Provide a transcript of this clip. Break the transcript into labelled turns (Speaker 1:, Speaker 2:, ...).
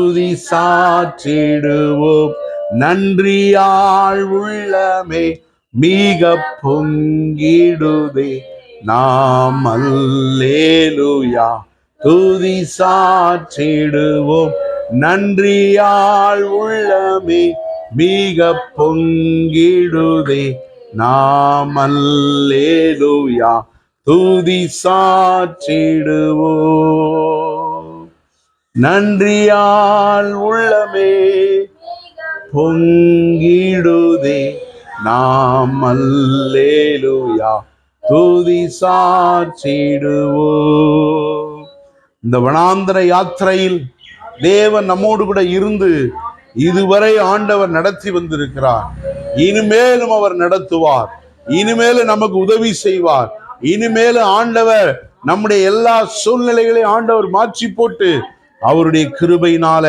Speaker 1: துதி சாற்றிடுவோம். நன்றியாள் உள்ளமே மிக பொங்கிடுதே. நாம் அல்லேலுயா துதி சாற்றிடுவோம். நன்றியாள் உள்ளமே மிக பொங்கிடுதே. நாம் அல்லேலுயா துதி சாற்றிடுவோம். நன்றியால் உள்ளமே பொங்கிடுதே நாம். அல்லேலுயா. தூதி சாற்றிடுவோம் இந்த வனாந்தர யாத்திரையில் தேவன் நம்மோடு கூட இருந்து இதுவரை ஆண்டவர் நடத்தி வந்திருக்கிறார். இனிமேலும் அவர் நடத்துவார். இனிமேலும் நமக்கு உதவி செய்வார். இனிமேலும் ஆண்டவர் நம்முடைய எல்லா சூழ்நிலைகளையும் ஆண்டவர் மாற்றி போட்டு அவருடைய கிருபையினால